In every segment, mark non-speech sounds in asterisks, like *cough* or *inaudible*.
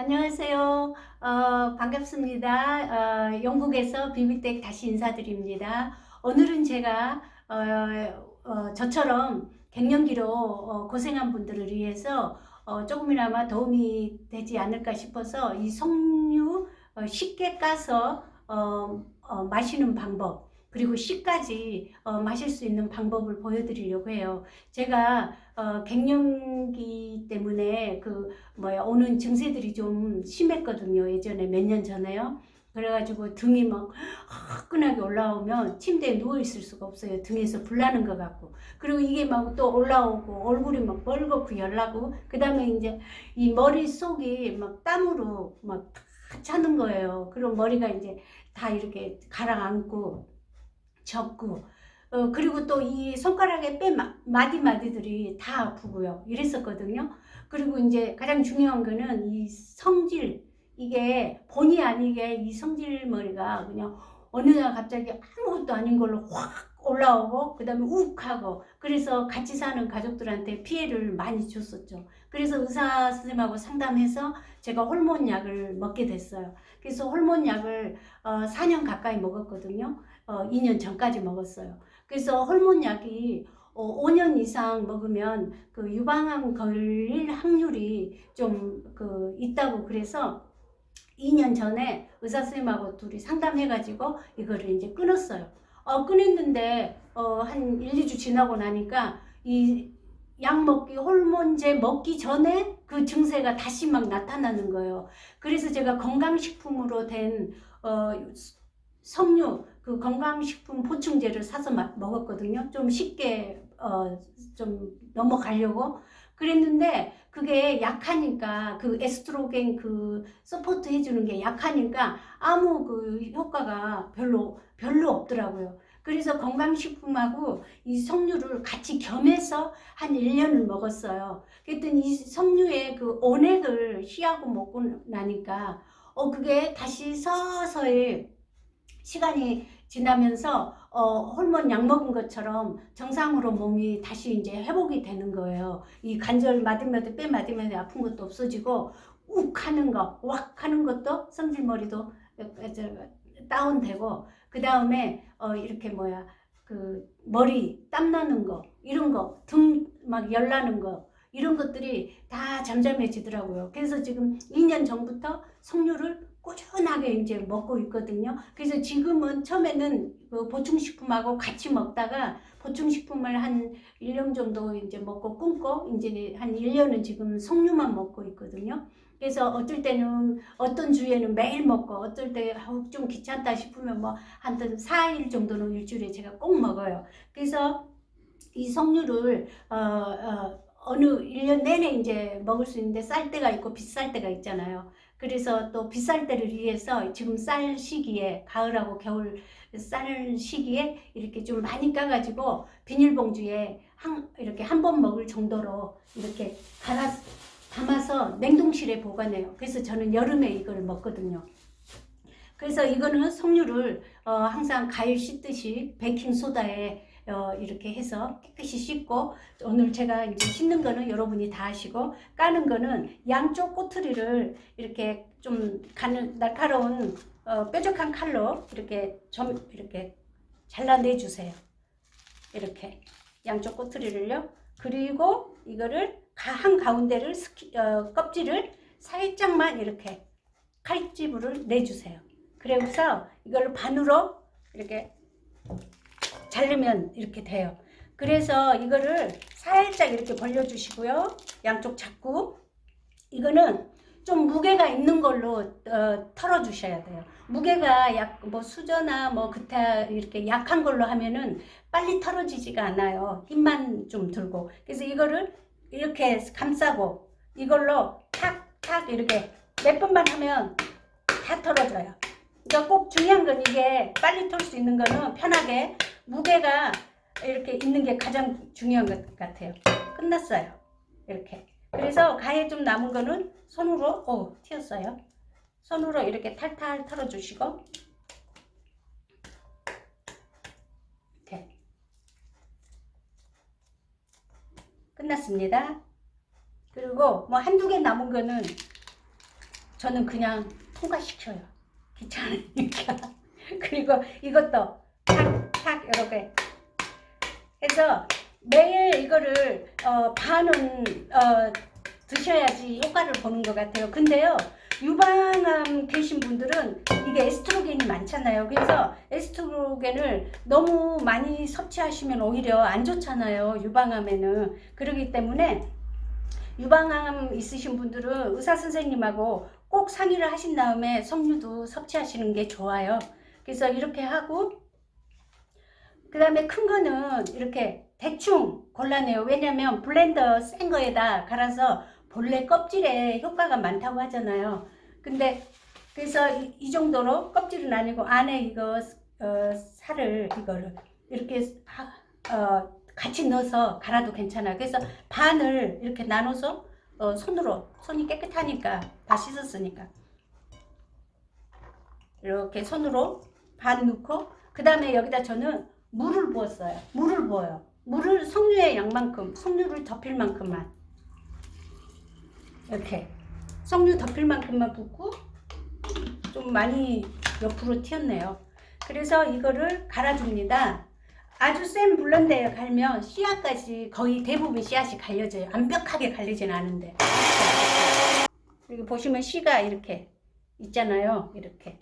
안녕하세요. 어, 반갑습니다. 어, 영국에서 비비댁 다시 인사드립니다. 오늘은 제가 어, 어, 저처럼 갱년기로 어, 고생한 분들을 위해서 어, 조금이나마 도움이 되지 않을까 싶어서 이 석류 어, 쉽게 까서 어, 어, 마시는 방법 그리고 씨까지 어, 마실 수 있는 방법을 보여드리려고 해요. 제가 어, 갱년기 때문에 그 뭐야 오는 증세들이 좀 심했거든요. 예전에 몇 년 전에요. 그래가지고 등이 막 화끈하게 올라오면 침대에 누워 있을 수가 없어요. 등에서 불 나는 것 같고. 그리고 이게 막 또 올라오고 얼굴이 막 벌겋고 열나고 그 다음에 이제 이 머릿속이 막 땀으로 막다 차는 거예요. 그럼 머리가 이제 다 이렇게 가라앉고 접고 어, 그리고 또 이 손가락의 뼈 마- 마디 마디들이 다 아프고요. 이랬었거든요. 그리고 이제 가장 중요한 거는 이 성질, 이게 본의 아니게 이 성질 머리가 그냥 어느 날 갑자기 아무것도 아닌 걸로 확 올라오고, 그 다음에 욱 하고, 그래서 같이 사는 가족들한테 피해를 많이 줬었죠. 그래서 의사 선생님하고 상담해서 제가 호르몬 약을 먹게 됐어요. 그래서 호르몬 약을 어, 4년 가까이 먹었거든요. 어, 2년 전까지 먹었어요. 그래서 호르몬 약이 어, 5년 이상 먹으면 그 유방암 걸릴 확률이 좀 그 있다고 그래서 2년 전에 의사 선생님하고 둘이 상담해가지고 이거를 이제 끊었어요. 어, 끊었는데 어, 한 1, 2주 지나고 나니까 이 약 먹기, 호르몬제 먹기 전에 그 증세가 다시 막 나타나는 거예요. 그래서 제가 건강식품으로 된 어, 석류, 그 건강식품 보충제를 사서 마- 먹었거든요. 좀 쉽게 어, 좀 넘어가려고. 그랬는데 그게 약하니까 그 에스트로겐 그 서포트 해주는 게 약하니까 아무 그 효과가 별로 별로 없더라고요. 그래서 건강식품하고 이 석류를 같이 겸해서 한 1년을 먹었어요. 그랬더니 이 석류의 그 온액을 쉬하고 먹고 나니까 어 그게 다시 서서히 시간이 지나면서 어, 호르몬 약 먹은 것처럼 정상으로 몸이 다시 이제 회복이 되는 거예요. 이 관절 마디마디 뼈 마디마디 아픈 것도 없어지고 욱 하는 거, 왁 하는 것도 성질머리도 다운되고 그 다음에 어, 이렇게 뭐야 그 머리 땀 나는 거 이런 거 등 막 열 나는 거 이런 것들이 다 잠잠해지더라고요. 그래서 지금 2년 전부터 석류를 꾸준하게 이제 먹고 있거든요. 그래서 지금은 처음에는 그 보충식품하고 같이 먹다가 보충식품을 한 1년 정도 이제 먹고 끊고 이제 한 1년은 지금 석류만 먹고 있거든요. 그래서 어떨 때는 어떤 주에는 매일 먹고 어떨 때 아우, 좀 귀찮다 싶으면 뭐한 4일 정도는 일주일에 제가 꼭 먹어요. 그래서 이 석류를 어, 어, 어느 1년 내내 이제 먹을 수 있는데 쌀 때가 있고 비쌀 때가 있잖아요. 그래서 또 비쌀 때를 위해서 지금 쌀 시기에 가을하고 겨울 쌀 시기에 이렇게 좀 많이 까가지고 비닐봉지에 한, 이렇게 한 번 먹을 정도로 이렇게 갈아 담아서 냉동실에 보관해요. 그래서 저는 여름에 이걸 먹거든요. 그래서 이거는 석류를 어, 항상 과일 씻듯이 베이킹 소다에 어, 이렇게 해서 깨끗이 씻고 오늘 제가 이제 씻는 거는 여러분이 다 하시고 까는 거는 양쪽 꼬투리를 이렇게 좀 가는 날카로운 어, 뾰족한 칼로 이렇게 좀 이렇게 잘라내 주세요. 이렇게 양쪽 꼬투리를요. 그리고 이거를 가- 한 가운데를 스키, 어, 껍질을 살짝만 이렇게 칼집을 내주세요. 그래서 이걸 반으로 이렇게 자르면 이렇게 돼요. 그래서 이거를 살짝 이렇게 벌려주시고요. 양쪽 잡고 이거는 좀 무게가 있는 걸로 어, 털어주셔야 돼요. 무게가 약 뭐 수저나 뭐 기타 이렇게 약한 걸로 하면은 빨리 털어지지가 않아요. 힘만 좀 들고. 그래서 이거를 이렇게 감싸고 이걸로 탁탁 이렇게 몇 번만 하면 다 털어져요. 그러니까 꼭 중요한 건 이게 빨리 털 수 있는 거는 편하게 무게가 이렇게 있는 게 가장 중요한 것 같아요. 끝났어요. 이렇게. 그래서 가에 좀 남은 거는 손으로, 오, 튀었어요. 손으로 이렇게 탈탈 털어주시고, 이렇게. 끝났습니다. 그리고 뭐 한두 개 남은 거는 저는 그냥 통과시켜요. 귀찮으니까. *laughs* 그리고 이것도 탁탁 이렇게 해서 매일 이거를 어, 반은 어, 드셔야지 효과를 보는 것 같아요. 근데요, 유방암 계신 분들은 이게 에스트로겐이 많잖아요. 그래서 에스트로겐을 너무 많이 섭취하시면 오히려 안 좋잖아요. 유방암에는. 그러기 때문에 유방암 있으신 분들은 의사 선생님하고 꼭 상의를 하신 다음에 석류도 섭취하시는 게 좋아요. 그래서 이렇게 하고 그 다음에 큰 거는 이렇게 대충 골라내요. 왜냐면 블렌더 센 거에다 갈아서 본래 껍질에 효과가 많다고 하잖아요. 근데 그래서 이, 이 정도로 껍질은 아니고 안에 이거 어, 살을 이거를 이렇게 하- 어, 같이 넣어서 갈아도 괜찮아요. 그래서 반을 이렇게 나눠서 어, 손으로 손이 깨끗하니까 다 씻었으니까 이렇게 손으로 반 넣고 그 다음에 여기다 저는 물을 부었어요. 물을 부어요. 물을 석류의 양만큼, 석류를 덮일 만큼만 이렇게 석류 덮일 만큼만 붓고 좀 많이 옆으로 튀었네요. 그래서 이거를 갈아줍니다. 아주 센 블렌더에 갈면 씨앗까지 거의 대부분 씨앗이 갈려져요. 완벽하게 갈리진 않은데. 여기 보시면 씨가 이렇게 있잖아요. 이렇게.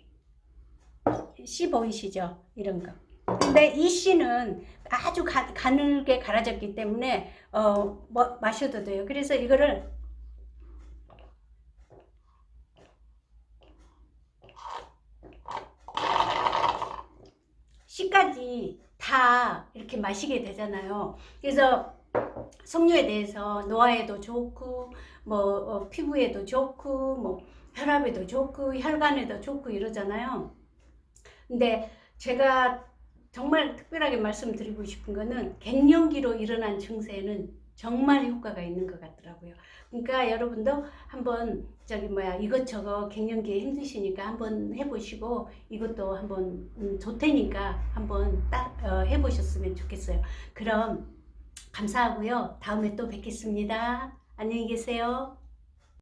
씨 보이시죠? 이런 거. 근데 이 씨는 아주 가, 가늘게 갈아졌기 때문에 어, 뭐, 마셔도 돼요. 그래서 이거를 씨까지 다 이렇게 마시게 되잖아요. 그래서 석류에 대해서 노화에도 좋고 뭐 어, 피부에도 좋고 뭐 혈압에도 좋고 혈관에도 좋고 이러잖아요. 근데 제가 정말 특별하게 말씀드리고 싶은 거는 갱년기로 일어난 증세에는 정말 효과가 있는 것 같더라고요. 그러니까 여러분도 한번 저기 뭐야 이것저것 갱년기에 힘드시니까 한번 해보시고 이것도 한번 음, 좋다니까 한번 딱 어, 해보셨으면 좋겠어요. 그럼 감사하고요. 다음에 또 뵙겠습니다. 안녕히 계세요.